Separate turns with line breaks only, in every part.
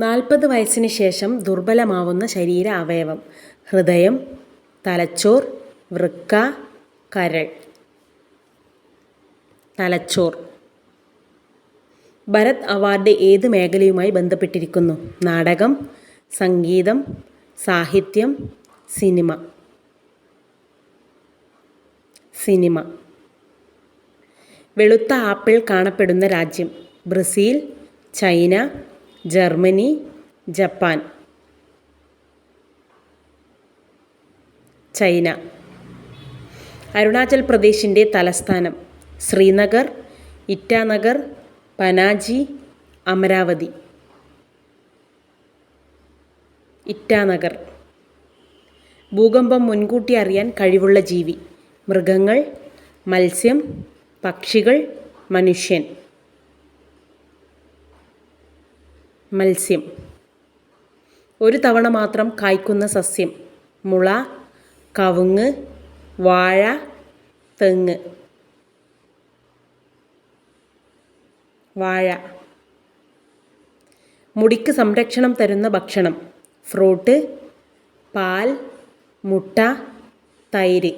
നാൽപ്പത് വയസ്സിന് ശേഷം ദുർബലമാവുന്ന ശരീര അവയവം. ഹൃദയം തലച്ചോർ വൃക്ക കരൾ. തലച്ചോർ. ഭരത് അവാർഡ് ഏത് മേഖലയുമായി ബന്ധപ്പെട്ടിരിക്കുന്നു? നാടകം സംഗീതം സാഹിത്യം സിനിമ. സിനിമ. വെളുത്ത ആപ്പിൾ കാണപ്പെടുന്ന രാജ്യം. Brazil China Germany Japan. China. Arunachal പ്രദേശിന്റെ തലസ്ഥാനം ശ്രീനഗർ ഇറ്റാനഗർ പനാജി അമരാവതി. ഇറ്റാനഗർ. ഭൂകമ്പം മുൻകൂട്ടി അറിയാൻ കഴിവുള്ള ജീവി. മൃഗങ്ങൾ മത്സ്യം പക്ഷികൾ മനുഷ്യൻ. മത്സ്യം. ഒരു തവണ മാത്രം കായ്ക്കുന്ന സസ്യം. മുള കവുങ്ങ് വാഴ തെങ്ങ്. വാഴ. മുടിക്ക് സംരക്ഷണം തരുന്ന ഭക്ഷണം. ഫ്രൂട്ട് പാൽ മുട്ട തൈര്.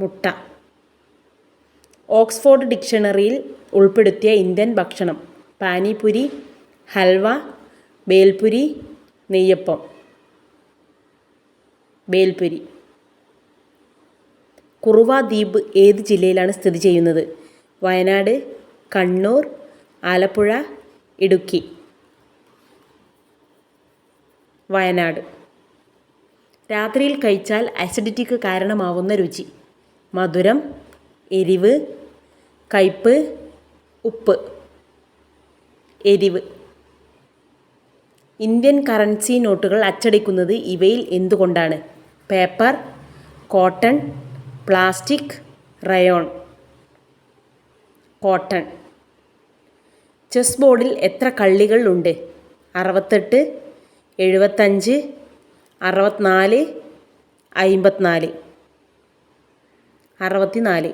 മുട്ട. ഓക്സ്ഫോർഡ് ഡിക്ഷണറിയിൽ ഉൾപ്പെടുത്തിയ ഇന്ത്യൻ ഭക്ഷണം. പാനിപുരി ഹൽവ ബേൽപുരി നെയ്യപ്പം. ബേൽപുരി. കുറുവ ദ്വീപ് ഏത് ജില്ലയിലാണ് സ്ഥിതി ചെയ്യുന്നത്? വയനാട് കണ്ണൂർ ആലപ്പുഴ ഇടുക്കി. വയനാട്. രാത്രിയിൽ കഴിച്ചാൽ അസിഡിറ്റിക്ക് കാരണമാവുന്ന രുചി. മധുരം എരിവ് കയ്പ് ഉപ്പ് എരിവ്. ഇന്ത്യൻ കറൻസി നോട്ടുകൾ അച്ചടിക്കുന്നത് ഇവയിൽ എന്തുകൊണ്ടാണ്? Paper cotton plastic rayon. Cotton. Chess ബോർഡിൽ എത്ര കള്ളികൾ ഉണ്ട്? അറുപത്തെട്ട് എഴുപത്തഞ്ച് അറുപത്തിനാല് അമ്പത്തിനാല് അറുപത്തിനാല്.